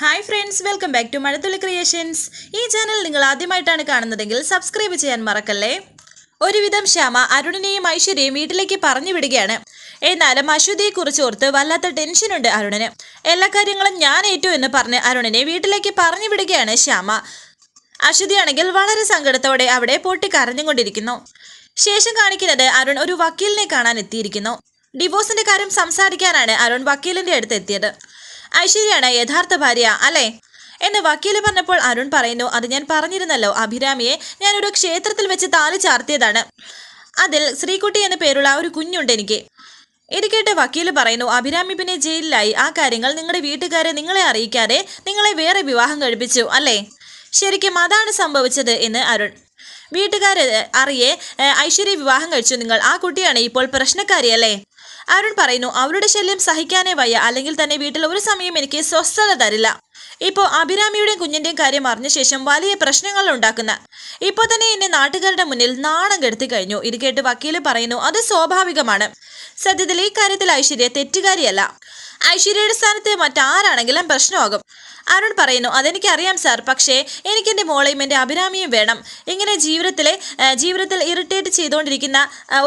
Hi friends welcome back to Mazhathulli creations ഈ channel നിങ്ങൾ ആദ്യമായിട്ടാണ് കാണുന്നതെങ്കിൽ സബ്സ്ക്രൈബ് ചെയ്യാൻ മറക്കല്ലേ? ഒരുവിധം ശ്യാമ അരുണിനെയും ഐശ്വര്യയും വീട്ടിലേക്ക് പറഞ്ഞു വിടുകയാണ്. എന്നാലും അശ്വതിയെക്കുറിച്ച് ഓർത്ത് വല്ലാത്ത ടെൻഷനുണ്ട് അരുണിന്. എല്ലാ കാര്യങ്ങളും ഞാൻ ഏറ്റു എന്ന് പറഞ്ഞ് അരുണിനെ വീട്ടിലേക്ക് പറഞ്ഞു വിടുകയാണ് ശ്യാമ അശ്വതിയാണെങ്കിൽ വളരെ സങ്കടത്തോടെ അവിടെ പൊട്ടി കരഞ്ഞുകൊണ്ടിരിക്കുന്നു. ശേഷം കാണിക്കുന്നത് അരുൺ ഒരു വക്കീലിനെ കാണാൻ എത്തിയിരിക്കുന്നു. ഡിവോഴ്സിന്റെ കാര്യം സംസാരിക്കാനാണ് അരുൺ വക്കീലിന്റെ അടുത്ത് എത്തിയത്. ഐശ്വര്യയാണ് യഥാർത്ഥ ഭാര്യ അല്ലേ? എന്ന് വക്കീൽ പറഞ്ഞപ്പോൾ അരുൺ പറയുന്നു അത് ഞാൻ പറഞ്ഞിരുന്നല്ലോ അഭിരാമിയെ. ഞാനൊരു ക്ഷേത്രത്തിൽ വെച്ച് താലി ചാർത്തിയതാണ്. അതിൽ ശ്രീകുട്ടി എന്ന പേരുള്ള ഒരു കുഞ്ഞുണ്ട് എനിക്ക്. ഇത് കേട്ട് വക്കീൽ പറയുന്നു അഭിരാമി പിന്നെ ജയിലിലായി. ആ കാര്യങ്ങൾ നിങ്ങളുടെ വീട്ടുകാരെ നിങ്ങളെ അറിയിക്കാതെ നിങ്ങളെ വേറെ വിവാഹം കഴിപ്പിച്ചു അല്ലേ? ശരിക്കും അതാണ് സംഭവിച്ചത് എന്ന് അരുൺ. വീട്ടുകാരെ അറിയേ ഐശ്വര്യ വിവാഹം കഴിച്ചു നിങ്ങൾ. ആ കുട്ടിയാണ് ഇപ്പോൾ പ്രശ്നക്കാരിയല്ലേ അരുൺ പറയുന്നു അവരുടെ ശല്യം സഹിക്കാനേ വയ്യ. അല്ലെങ്കിൽ തന്നെ വീട്ടിൽ ഒരു സമയം എനിക്ക് സ്വസ്ഥത തരില്ല. ഇപ്പോൾ അഭിരാമിയുടെയും കുഞ്ഞിന്റെയും കാര്യം അറിഞ്ഞ ശേഷം വലിയ പ്രശ്നങ്ങൾ ഉണ്ടാക്കുന്ന. ഇപ്പോൾ തന്നെ എന്നെ നാട്ടുകാരുടെ മുന്നിൽ നാണം കെടുത്തി കഴിഞ്ഞു. ഇത് കേട്ട് വക്കീൽ പറയുന്നു അത് സ്വാഭാവികമാണ്. സത്യത്തിൽ ഈ കാര്യത്തിൽ ഐശ്വര്യ തെറ്റുകാരിയല്ല. ഐശ്വര്യയുടെ സ്ഥാനത്ത് മറ്റാരാണെങ്കിലും പ്രശ്നമാകും. അരുൺ പറയുന്നു അതെനിക്കറിയാം സാർ പക്ഷേ എനിക്ക് എന്റെ മോളെയും എന്റെ അഭിരാമിയും വേണം. ഇങ്ങനെ ജീവിതത്തിലെ ജീവിതത്തിൽ ഇറിറ്റേറ്റ് ചെയ്തുകൊണ്ടിരിക്കുന്ന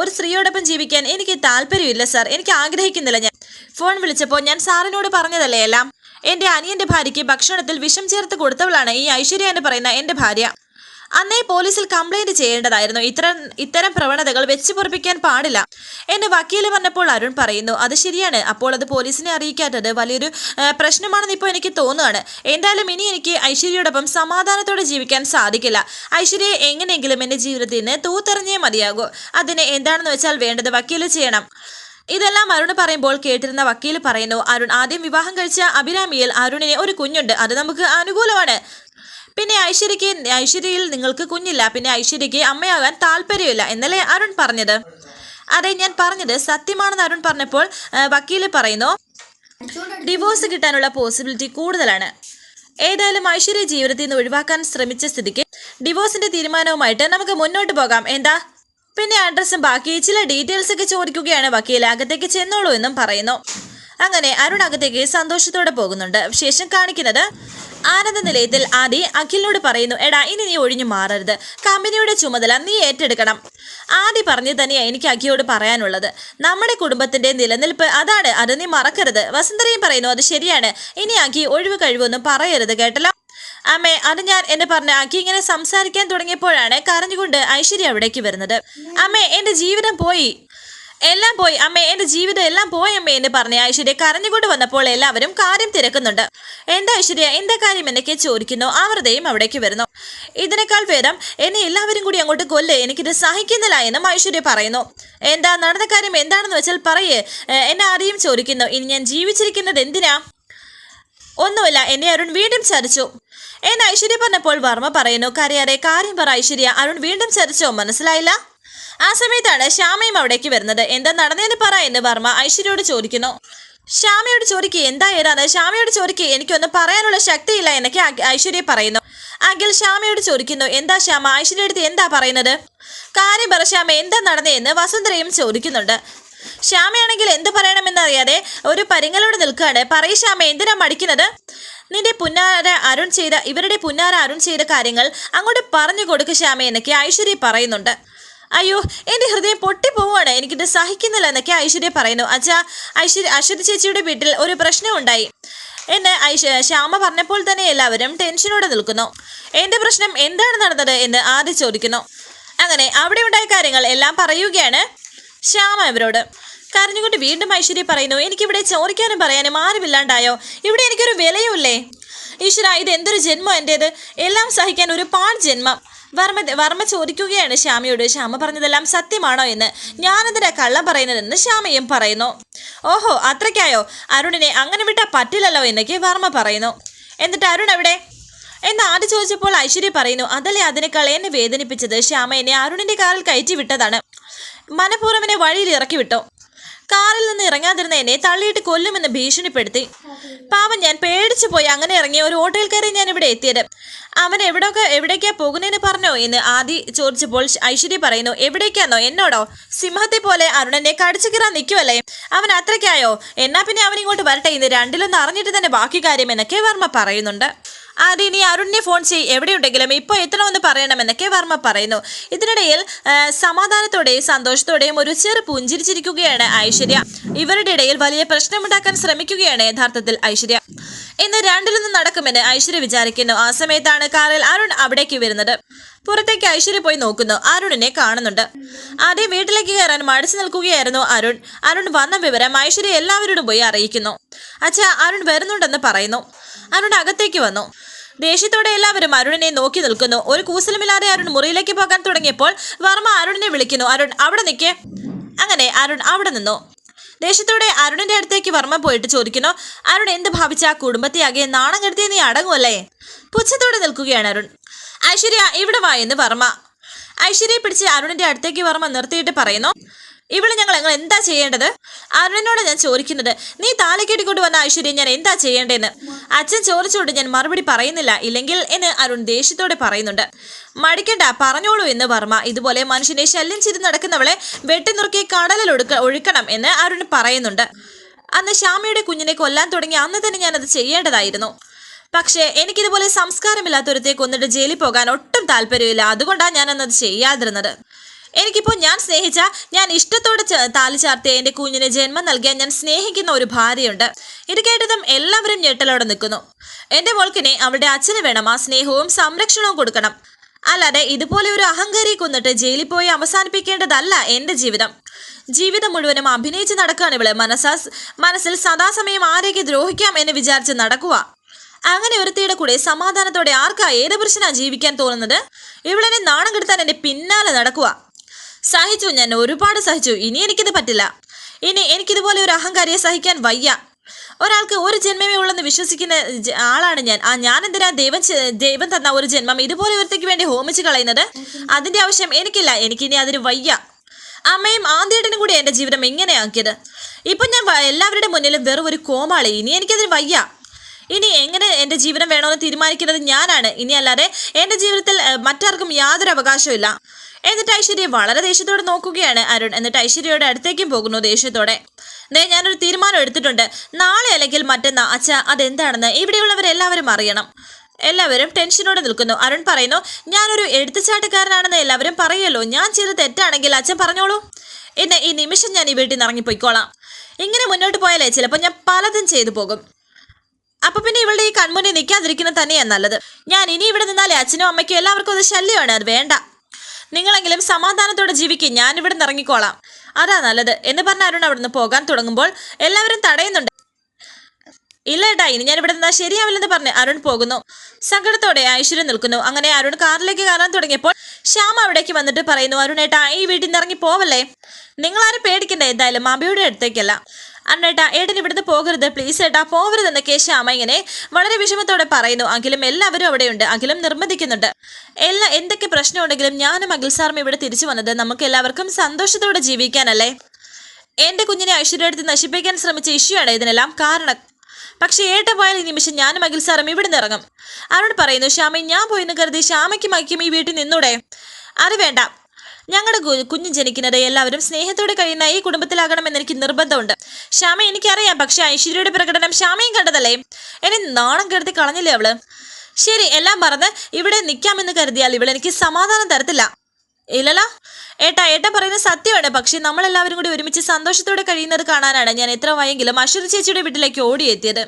ഒരു സ്ത്രീയോടൊപ്പം ജീവിക്കാൻ എനിക്ക് താല്പര്യമില്ല സാർ. എനിക്ക് ആഗ്രഹിക്കുന്നില്ല ഞാൻ. ഫോൺ വിളിച്ചപ്പോൾ ഞാൻ സാറിനോട് പറഞ്ഞതല്ലേ എല്ലാം? എന്റെ അനിയന്റെ ഭാര്യയ്ക്ക് ഭക്ഷണത്തിൽ വിഷം ചേർത്ത് കൊടുത്തവളാണ് ഈ ഐശ്വര്യ എന്ന് പറയുന്ന എന്റെ ഭാര്യ. അന്നേ പോലീസിൽ കംപ്ലൈന്റ് ചെയ്യേണ്ടതായിരുന്നു. ഇത്തരം ഇത്തരം പ്രവണതകൾ വെച്ച് പൊറപ്പിക്കാൻ പാടില്ല എന്ന് വക്കീൽ പറഞ്ഞപ്പോൾ അരുൺ പറയുന്നു. അത് ശരിയാണ്. അപ്പോൾ അത് പോലീസിനെ അറിയിക്കാത്തത് വലിയൊരു പ്രശ്നമാണെന്ന് ഇപ്പോൾ എനിക്ക് തോന്നുകയാണ്. എന്തായാലും ഇനി എനിക്ക് ഐശ്വര്യയോടൊപ്പം സമാധാനത്തോടെ ജീവിക്കാൻ സാധിക്കില്ല. ഐശ്വര്യയെ എങ്ങനെയെങ്കിലും എന്റെ ജീവിതത്തിൽ നിന്ന് തൂത്തെറിഞ്ഞേ മതിയാകൂ. അതിന് എന്താണെന്ന് വെച്ചാൽ വേണ്ടത് വക്കീൽ ചെയ്യണം. ഇതെല്ലാം അരുൺ പറയുമ്പോൾ കേട്ടിരുന്ന വക്കീൽ പറയുന്നു അരുൺ ആദ്യം വിവാഹം കഴിച്ച അഭിരാമിയിൽ അരുണിന് ഒരു കുഞ്ഞുണ്ട്. അത് നമുക്ക് അനുകൂലമാണ്. പിന്നെ ഐശ്വര്യയ്ക്ക് ഐശ്വര്യയിൽ നിങ്ങൾക്ക് കുഞ്ഞില്ല. പിന്നെ ഐശ്വര്യയ്ക്ക് അമ്മയാകാൻ താല്പര്യമില്ല എന്നല്ലേ അരുൺ പറഞ്ഞത്? അതെ ഞാൻ പറഞ്ഞത് സത്യമാണെന്ന് അരുൺ പറഞ്ഞപ്പോൾ വക്കീൽ പറയുന്നു ഡിവോഴ്സ് കിട്ടാനുള്ള പോസിബിലിറ്റി കൂടുതലാണ്. ഏതായാലും ഐശ്വര്യ ജീവിതത്തിൽ നിന്ന് ഒഴിവാക്കാൻ ശ്രമിച്ച സ്ഥിതിക്ക് ഡിവോഴ്സിന്റെ തീരുമാനവുമായിട്ട് നമുക്ക് മുന്നോട്ട് പോകാം. എന്താ? പിന്നെ അഡ്രസ്സും ബാക്കി ചില ഡീറ്റെയിൽസ് ഒക്കെ ചോദിക്കുകയാണ് വക്കീൽ അകത്തേക്ക് ചെന്നോളൂ എന്നും പറയുന്നു. അങ്ങനെ അരുൺ അകത്തേക്ക് സന്തോഷത്തോടെ പോകുന്നുണ്ട്. ശേഷം കാണിക്കുന്നത് ആനന്ദ നിലയത്തിൽ ആദി അഖിലിനോട് പറയുന്നു എടാ ഇനി നീ ഒഴിഞ്ഞു മാറരുത്. കമ്പനിയുടെ ചുമതല നീ ഏറ്റെടുക്കണം. ആദി പറഞ്ഞു തന്നെയാ എനിക്ക് അഖിയോട് പറയാനുള്ളത്. നമ്മുടെ കുടുംബത്തിന്റെ നിലനിൽപ്പ് അതാണ് അത് നീ മറക്കരുത്. വസന്തരയും പറയുന്നു അത് ശരിയാണ്. ഇനി അഖി ഒഴിവ് കഴിവൊന്നും പറയരുത് കേട്ടല്ലോ? അമ്മേ അത് ഞാൻ എന്നെ പറഞ്ഞ അഖി ഇങ്ങനെ സംസാരിക്കാൻ തുടങ്ങിയപ്പോഴാണ് കരഞ്ഞുകൊണ്ട് ഐശ്വര്യ അവിടേക്ക് വരുന്നത്. അമ്മേ എന്റെ ജീവിതം പോയി. എല്ലാം പോയി. അമ്മേ എന്റെ ജീവിതം എല്ലാം പോയി അമ്മേ എന്ന് പറഞ്ഞ ഐശ്വര്യ കരഞ്ഞുകൊണ്ട് വന്നപ്പോൾ എല്ലാവരും കാര്യം തിരക്കുന്നുണ്ട്. എന്താ ഐശ്വര്യ എന്താ കാര്യം എന്നൊക്കെ ചോദിക്കുന്നു. അവരുടെയും അവിടേക്ക് വരുന്നു. ഇതിനേക്കാൾ ഭേദം എന്നെ എല്ലാവരും കൂടി അങ്ങോട്ട് കൊല്ലേ. എനിക്കിത് സഹിക്കുന്നില്ല എന്നും ഐശ്വര്യ പറയുന്നു. എന്താ നടന്ന കാര്യം എന്താണെന്ന് വെച്ചാൽ പറയേ. എന്നെ ആരെയും ചോദിക്കുന്നു. ഇനി ഞാൻ ജീവിച്ചിരിക്കുന്നത് എന്തിനാ? ഒന്നുമില്ല എന്നെ അരുൺ വീണ്ടും ചതിച്ചു. എന്ന് ഐശ്വര്യ പറഞ്ഞപ്പോൾ വർമ്മ പറയുന്നു കരയാതെ കാര്യം പറ ഐശ്വര്യ. അരുൺ വീണ്ടും ചതിച്ചോ? മനസ്സിലായില്ല? ആ സമയത്താണ് ശ്യാമയും അവിടേക്ക് വരുന്നത്. എന്താ നടന്നതെന്ന് പറ എന്ന് വർമ്മ ഐശ്വര്യയോട് ചോദിക്കുന്നു. ശ്യാമയോട് ചോദിക്കുക എന്താ ഏതാണ് ശ്യാമയോട് ചോദിക്കുക എനിക്കൊന്നും പറയാനുള്ള ശക്തിയില്ല എന്നൊക്കെ ഐശ്വര്യ പറയുന്നു. അഖിൽ ശ്യാമയോട് ചോദിക്കുന്നു എന്താ ശ്യാമ? ഐശ്വര്യ അടുത്ത് എന്താ പറയുന്നത്? കാര്യം പറ ശ്യാമ എന്താ നടന്നതെന്ന് വസുന്ധരയും ചോദിക്കുന്നുണ്ട്. ശ്യാമയാണെങ്കിൽ എന്ത് പറയണമെന്നറിയാതെ ഒരു പരിങ്ങലോട് നിൽക്കുകയാണ്. പറയ് ശ്യാമ എന്തിനാ മടിക്കുന്നത്? നിന്റെ പുന്നാര അരുൺ ചെയ്ത ഇവരുടെ പുന്നാര അരുൺ ചെയ്ത കാര്യങ്ങൾ അങ്ങോട്ട് പറഞ്ഞു കൊടുക്കുക ശ്യാമ എന്നൊക്കെ ഐശ്വര്യ പറയുന്നുണ്ട്. അയ്യോ എന്റെ ഹൃദയം പൊട്ടിപ്പോവാണ് എനിക്കിത് സഹിക്കുന്നില്ല എന്നൊക്കെ ഐശ്വര്യ പറയുന്നു. അച്ഛാ ഐശ്വര്യ അശ്വതി ചേച്ചിയുടെ വീട്ടിൽ ഒരു പ്രശ്നം ഉണ്ടായി എന്ന് ഐശ്വ ശ്യാമ പറഞ്ഞപ്പോൾ തന്നെ എല്ലാവരും ടെൻഷനോടെ നിൽക്കുന്നു. എന്റെ പ്രശ്നം എന്താണ് നടന്നത്? എന്ന് ആദ്യം ചോദിക്കുന്നു. അങ്ങനെ അവിടെ ഉണ്ടായ കാര്യങ്ങൾ എല്ലാം പറയുകയാണ് ശ്യാമ ഇവരോട്. കരഞ്ഞുകൊണ്ട് വീണ്ടും ഐശ്വര്യ പറയുന്നു എനിക്കിവിടെ ചോദിക്കാനും പറയാനും ആരുമില്ലാണ്ടായോ? ഇവിടെ എനിക്കൊരു വിലയുമില്ലേ? ഈശ്വര ഇത് എന്തൊരു ജന്മം എന്റേത് എല്ലാം സഹിക്കാൻ ഒരു പാട് ജന്മം. വർമ്മ വർമ്മ ചോദിക്കുകയാണ് ശ്യാമയോട്. ശ്യാമ പറഞ്ഞതെല്ലാം സത്യമാണോ എന്ന്. ഞാനെന്തിനാ കള്ളം പറയുന്നതെന്ന് ശ്യാമയും പറയുന്നു. ഓഹോ അത്രയ്ക്കായോ? അരുണിനെ അങ്ങനെ വിട്ടാൽ പറ്റില്ലല്ലോ എന്നൊക്കെ വർമ്മ പറയുന്നു. എന്നിട്ട് അരുൺ എവിടെ? എന്ന് ആദ്യം ചോദിച്ചപ്പോൾ ഐശ്വര്യ പറയുന്നു അതല്ലേ അതിനേക്കാൾ എന്നെ വേദനിപ്പിച്ചത്? ശ്യാമ എന്നെ അരുണിന്റെ കാറിൽ കയറ്റി വിട്ടതാണ്. മനഃപൂർവം വഴിയിൽ ഇറക്കി വിട്ടു. കാറിൽ നിന്ന് ഇറങ്ങാതിരുന്ന എന്നെ തള്ളിയിട്ട് കൊല്ലുമെന്ന് ഭീഷണിപ്പെടുത്തി. പാവം ഞാൻ പേടിച്ചു പോയി. അങ്ങനെ ഇറങ്ങി ഒരു ഓട്ടോയിൽ കയറി ഞാൻ ഇവിടെ എത്തിയത്. അവൻ എവിടെയൊക്കെ എവിടേക്കാ പോകുന്നതിന് പറഞ്ഞോ എന്ന് ആദി ചോദിച്ചപ്പോൾ ഐശ്വര്യ പറയുന്നു എവിടേക്കാന്നോ? എന്നോടോ? സിംഹത്തെ പോലെ അരുണനെ കടിച്ചു കീറാൻ നിൽക്കുമല്ലേ അവൻ അത്രയ്ക്കായോ? എന്നാ പിന്നെ അവൻ ഇങ്ങോട്ട് വരട്ടെ. ഇന്ന് രണ്ടിലൊന്ന് അറിഞ്ഞിട്ട് തന്നെ ബാക്കി കാര്യം എന്നൊക്കെ വർമ്മ പറയുന്നുണ്ട്. ആദ്യം ഇനി അരുണിനെ ഫോൺ ചെയ് എവിടെയുണ്ടെങ്കിലും ഇപ്പോൾ എത്തണമെന്ന് പറയണമെന്നൊക്കെ വർമ്മ പറയുന്നു. ഇതിനിടയിൽ സമാധാനത്തോടെയും സന്തോഷത്തോടെയും ഒരു ചെറു പുഞ്ചിരിച്ചിരിക്കുകയാണ് ഐശ്വര്യ. ഇവരുടെ ഇടയിൽ വലിയ പ്രശ്നമുണ്ടാക്കാൻ ശ്രമിക്കുകയാണ് യഥാർത്ഥത്തിൽ. ഐശ്വര്യ ഇന്ന് രണ്ടിലൊന്നും നടക്കുമെന്ന് ഐശ്വര്യ വിചാരിക്കുന്നു. ആ സമയത്താണ് കാറിൽ അരുൺ അവിടേക്ക് വരുന്നത്. പുറത്തേക്ക് ഐശ്വര്യ പോയി നോക്കുന്നു. അരുണിനെ കാണുന്നുണ്ട്. ആദ്യം വീട്ടിലേക്ക് കയറാൻ മടിച്ചു നിൽക്കുകയായിരുന്നു അരുൺ. അരുൺ വന്ന വിവരം ഐശ്വര്യ എല്ലാവരോടും പോയി അറിയിക്കുന്നു. അച്ഛാ അരുൺ വരുന്നുണ്ടെന്ന് പറയുന്നു. അരുൺ അകത്തേക്ക് വന്നു. ദേഷ്യത്തോടെ എല്ലാവരും അരുണിനെ നോക്കി നിൽക്കുന്നു. ഒരു കൂസലമില്ലാതെ അരുൺ മുറിയിലേക്ക് പോകാൻ തുടങ്ങിയപ്പോൾ വർമ്മ അരുണിനെ വിളിക്കുന്നു. അരുൺ അവിടെ നിൽക്കേ. അങ്ങനെ അരുൺ അവിടെ നിന്നു. ദേഷ്യത്തോടെ അരുണിന്റെ അടുത്തേക്ക് വർമ്മ പോയിട്ട് ചോദിക്കുന്നു അരുൺ എന്ത് ഭാവിച്ച കുടുംബത്തെ ആകെ നാണം കെടുത്തി നീ അടങ്ങുമല്ലേ പുച്ഛത്തോടെ നിൽക്കുകയാണ് അരുൺ. ഐശ്വര്യ ഇവിടെ വായെന്ന് വർമ്മ. ഐശ്വര്യയെ പിടിച്ച് അരുണിന്റെ അടുത്തേക്ക് വർമ്മ നിർത്തിയിട്ട് പറയുന്നു ഇവിടെ ഞങ്ങൾ ഞങ്ങൾ എന്താ ചെയ്യേണ്ടത്? അരുണനോട് ഞാൻ ചോദിക്കുന്നത് നീ താലി കെട്ടിക്കൊണ്ട് വന്ന ഐശ്വര്യം ഞാൻ എന്താ ചെയ്യേണ്ടതെന്ന്? അച്ഛൻ ചോദിച്ചുകൊണ്ട് ഞാൻ മറുപടി പറയുന്നില്ല. ഇല്ലെങ്കിൽ എന്ന് അരുൺ ദേഷ്യത്തോടെ പറയുന്നുണ്ട്. മടിക്കണ്ട പറഞ്ഞോളൂ എന്ന് വർമ്മ. ഇതുപോലെ മനുഷ്യനെ ശല്യം ചെയ്ത് നടക്കുന്നവളെ വെട്ടിനുറുക്കി കടലിൽ ഒടുക്ക ഒഴുക്കണം എന്ന് അരുൺ പറയുന്നുണ്ട്. അന്ന് ശ്യാമയുടെ കുഞ്ഞിനെ കൊല്ലാൻ തുടങ്ങി അന്ന് തന്നെ ഞാനത് ചെയ്യേണ്ടതായിരുന്നു. പക്ഷേ എനിക്കിതുപോലെ സംസ്കാരമില്ലാത്തൊരുത്തെ കൊന്നിട്ട് ജയിലിൽ പോകാൻ ഒട്ടും താല്പര്യമില്ല. അതുകൊണ്ടാണ് ഞാൻ അന്നത് ചെയ്യാതിരുന്നത്. എനിക്കിപ്പോൾ ഞാൻ സ്നേഹിച്ച ഞാൻ ഇഷ്ടത്തോടെ താലി ചാർത്തിയ എന്റെ കുഞ്ഞിന് ജന്മം നൽകിയ ഞാൻ സ്നേഹിക്കുന്ന ഒരു ഭാര്യയുണ്ട്. ഇത് കേട്ടതും എല്ലാവരും ഞെട്ടലോടെ നിൽക്കുന്നു. എന്റെ മോൾക്കിനെ അവളുടെ അച്ഛന് വേണം. ആ സ്നേഹവും സംരക്ഷണവും കൊടുക്കണം. അല്ലാതെ ഇതുപോലെ ഒരു അഹങ്കാരി കൊന്നിട്ട് ജയിലിൽ പോയി അവസാനിപ്പിക്കേണ്ടതല്ല എന്റെ ജീവിതം. ജീവിതം മുഴുവനും അഭിനയിച്ച് നടക്കുകയാണ് ഇവൾ. മനസ്സാ മനസ്സിൽ സദാസമയം ആരെയൊക്കെ ദ്രോഹിക്കാം എന്ന് വിചാരിച്ച് നടക്കുക. അങ്ങനെ ഒരുത്തിയുടെ കൂടെ സമാധാനത്തോടെ ആർക്കാ ഏത് പുരുഷനാ ജീവിക്കാൻ തോന്നുന്നത്? ഇവളെന്നെ നാണം കെടുത്താൻ എന്റെ പിന്നാലെ നടക്കുക. സഹിച്ചു ഞാൻ ഒരുപാട് സഹിച്ചു. ഇനി എനിക്കിത് പറ്റില്ല. ഇനി എനിക്കിതുപോലെ ഒരു അഹങ്കാരിയെ സഹിക്കാൻ വയ്യ. ഒരാൾക്ക് ഒരു ജന്മമേ ഉള്ളെന്ന് വിശ്വസിക്കുന്ന ആളാണ് ഞാൻ. ആ ഞാൻ എന്തിനാ ദൈവം ദൈവം തന്ന ഒരു ജന്മം ഇതുപോലെ ഒരുത്തേക്ക് വേണ്ടി ഹോമിച്ച് കളയുന്നത്? അതിന്റെ ആവശ്യം എനിക്കില്ല. എനിക്കിനി അതിന് വയ്യ. അമ്മയും ആന്തിയേട്ടനും കൂടി എന്റെ ജീവിതം എങ്ങനെയാക്കിയത്? ഇപ്പം ഞാൻ എല്ലാവരുടെ മുന്നിലും വെറും ഒരു കോമാളി. ഇനി എനിക്കതിന് വയ്യ. ഇനി എങ്ങനെ എന്റെ ജീവിതം വേണമെന്ന് തീരുമാനിക്കുന്നത് ഞാനാണ്. ഇനി അല്ലാതെ എന്റെ ജീവിതത്തിൽ മറ്റാർക്കും യാതൊരു അവകാശമില്ല എന്നിട്ട് ഐശ്വര്യ വളരെ ദേഷ്യത്തോടെ നോക്കുകയാണ് അരുൺ. എന്നിട്ട് ഐശ്വര്യയുടെ അടുത്തേക്കും പോകുന്നു ദേഷ്യത്തോടെ. ദേ ഞാനൊരു തീരുമാനം എടുത്തിട്ടുണ്ട്. നാളെ അല്ലെങ്കിൽ മറ്റന്നാ അച്ഛ അതെന്താണെന്ന് ഇവിടെയുള്ളവരെല്ലാവരും അറിയണം. എല്ലാവരും ടെൻഷനോടെ നിൽക്കുന്നു. അരുൺ പറയുന്നു ഞാനൊരു എഴുത്തച്ചാട്ടക്കാരനാണെന്ന് എല്ലാവരും പറയുമല്ലോ ഞാൻ ചെയ്ത് തെറ്റാണെങ്കിൽ അച്ഛൻ പറഞ്ഞോളൂ. എന്നെ ഈ നിമിഷം ഞാൻ ഈ വീട്ടിൽ നിന്ന് ഇറങ്ങിപ്പോയിക്കോളാം. ഇങ്ങനെ മുന്നോട്ട് പോയാലേ ചിലപ്പോൾ ഞാൻ പലതും ചെയ്തു പോകും. അപ്പൊ പിന്നെ ഇവളുടെ ഈ കൺമുന്നിൽ നിൽക്കാതിരിക്കുന്നത് തന്നെയാണ് നല്ലത്. ഞാൻ ഇനി ഇവിടെ നിന്നാലേ അച്ഛനും അമ്മയ്ക്കും എല്ലാവർക്കും അത് ശല്യമാണ്. അത് വേണ്ട. നിങ്ങളെങ്കിലും സമാധാനത്തോടെ ജീവിക്കും. ഞാൻ ഇവിടെ നിന്ന് ഇറങ്ങിക്കോളാം. അതാ നല്ലത്. എന്ന് പറഞ്ഞ അരുൺ അവിടുന്ന് പോകാൻ തുടങ്ങുമ്പോൾ എല്ലാവരും തടയുന്നുണ്ട്. ഇല്ല ഏട്ടാ ഇനി ഞാൻ ഇവിടെ നിന്നാ ശരിയാവില്ലെന്ന് പറഞ്ഞ് അരുൺ പോകുന്നു. സങ്കടത്തോടെ ഐശ്വര്യ നിൽക്കുന്നു. അങ്ങനെ അരുൺ കാറിലേക്ക് കയറാൻ തുടങ്ങിയപ്പോൾ ശ്യാമ അവിടേക്ക് വന്നിട്ട് പറയുന്നു അരുൺ ഏട്ടാ ഈ വീട്ടിൽ നിന്ന് ഇറങ്ങി പോവല്ലേ? നിങ്ങളാരും പേടിക്കണ്ട എന്തായാലും അബിയുടെ അടുത്തേക്കല്ല. അണ്ണേട്ടാ ഏട്ടൻ ഇവിടുന്ന് പോകരുത്. പ്ലീസ് ഏട്ടാ പോകരുതെന്നൊക്കെ ശ്യാമ ഇങ്ങനെ വളരെ വിഷമത്തോടെ പറയുന്നു. അഖിലും എല്ലാവരും അവിടെയുണ്ട്. അഖിലും നിർബന്ധിക്കുന്നുണ്ട്. എല്ലാ എന്തൊക്കെ പ്രശ്നമുണ്ടെങ്കിലും ഞാനും അഖിൽ സാറും ഇവിടെ തിരിച്ചു വന്നത് നമുക്ക് എല്ലാവർക്കും സന്തോഷത്തോടെ ജീവിക്കാനല്ലേ? എന്റെ കുഞ്ഞിനെ ഐശ്വര്യടുത്ത് നശിപ്പിക്കാൻ ശ്രമിച്ച ഇഷ്യൂ ആണ് ഇതിനെല്ലാം കാരണം. പക്ഷേ ഏട്ടൻ പോയാൽ ഈ നിമിഷം ഞാനും അഖിൽ സാറും ഇവിടുന്ന് ഇറങ്ങും. അവരോട് പറയുന്നു ശ്യാമ ഞാൻ പോയിന്ന് കരുതി ശ്യാമയ്ക്കും മയ്ക്കും ഈ വീട്ടിൽ നിന്നൂടെ? അത് വേണ്ട. ഞങ്ങളുടെ കുഞ്ഞ് ജനിക്കുന്നത് എല്ലാവരും സ്നേഹത്തോടെ കഴിയുന്ന ഈ കുടുംബത്തിലാകണമെന്ന് എനിക്ക് നിർബന്ധമുണ്ട്. ശ്യാമ എനിക്കറിയാം പക്ഷെ ഐശ്വര്യയുടെ പ്രകടനം ശ്യാമയും കണ്ടതല്ലേ? എന്നെ നാണം കെടുത്തി കളഞ്ഞില്ലേ അവൾ? ശരി എല്ലാം മറന്ന് ഇവിടെ നിൽക്കാമെന്ന് കരുതിയാൽ ഇവളെനിക്ക് സമാധാനം തരത്തില്ല. ഇല്ലല്ലോ ഏട്ടാ ഏട്ടാ പറയുന്നത് സത്യമാണ് പക്ഷേ നമ്മളെല്ലാവരും കൂടി ഒരുമിച്ച് സന്തോഷത്തോടെ കഴിയുന്നത് കാണാനാണ് ഞാൻ എത്ര വയെങ്കിലും അശ്വതി ചേച്ചിയുടെ വീട്ടിലേക്ക് ഓടിയെത്തിയത്.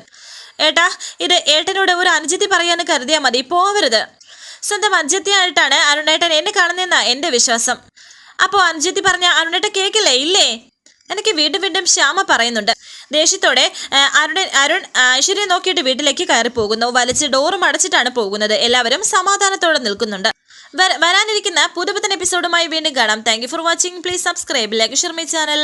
ഏട്ടാ ഇത് ഏട്ടനോട് ഒരു അനുജത്തി പറയാന്ന് കരുതിയാൽ മതി പോവരുത്. സ്വന്തം അഞ്ചത്തിയായിട്ടാണ് അരുണേട്ടൻ എന്നെ കാണുന്നതെന്ന എന്റെ വിശ്വാസം. അപ്പോൾ അഞ്ചത്തി പറഞ്ഞ അരുണേട്ട കേക്കില്ലേ ഇല്ലേ? എനിക്ക് വീണ്ടും വീണ്ടും ശ്യാമ പറയുന്നുണ്ട്. ദേഷ്യത്തോടെ അരുൺ അരുൺ ഐശ്വര്യ നോക്കിയിട്ട് വീട്ടിലേക്ക് കയറി പോകുന്നു വലിച്ച് ഡോറും അടച്ചിട്ടാണ് പോകുന്നത്. എല്ലാവരും സമാധാനത്തോടെ നിൽക്കുന്നുണ്ട്. വരാനിരിക്കുന്ന പുതുപുത്തൻ എപ്പിസോഡുമായി വീണ്ടും കാണാം. Thank for watching please subscribe like share my channel